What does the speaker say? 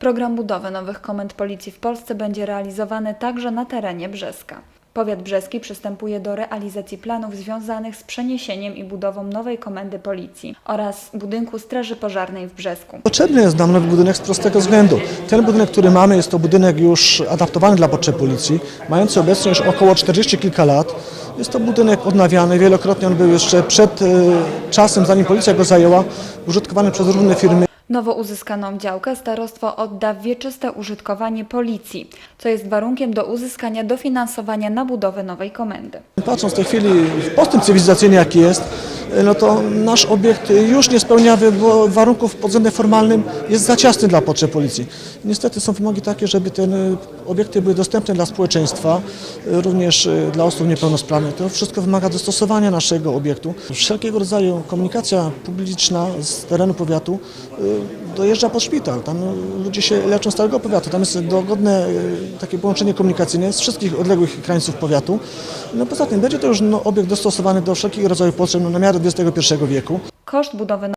Program budowy nowych komend policji w Polsce będzie realizowany także na terenie Brzeska. Powiat brzeski przystępuje do realizacji planów związanych z przeniesieniem i budową nowej komendy policji oraz budynku Straży Pożarnej w Brzesku. Potrzebny jest nam nowy budynek z prostego względu. Ten budynek, który mamy, jest to budynek już adaptowany dla potrzeb policji, mający obecnie już około 40 kilka lat. Jest to budynek odnawiany, wielokrotnie on był jeszcze przed e, czasem, zanim policja go zajęła, użytkowany przez różne firmy. Nowo uzyskaną działkę starostwo odda w wieczyste użytkowanie policji, co jest warunkiem do uzyskania dofinansowania na budowę nowej komendy. Patrząc w tej chwili w postęp cywilizacyjny jaki jest, no to nasz obiekt już nie spełnia warunków pod względem formalnym, jest za ciasny dla potrzeb policji. Niestety są wymogi takie, żeby te y, obiekty były dostępne dla społeczeństwa, y, również y, dla osób niepełnosprawnych. To wszystko wymaga dostosowania naszego obiektu. Wszelkiego rodzaju komunikacja publiczna z terenu powiatu dojeżdża pod szpital. Tam ludzie się leczą z całego powiatu. Tam jest dogodne y, takie połączenie komunikacyjne z wszystkich odległych krańców powiatu. No poza tym będzie to już no, obiekt dostosowany do wszelkiego rodzaju potrzeb no, na miarę XXI wieku. Koszt budowy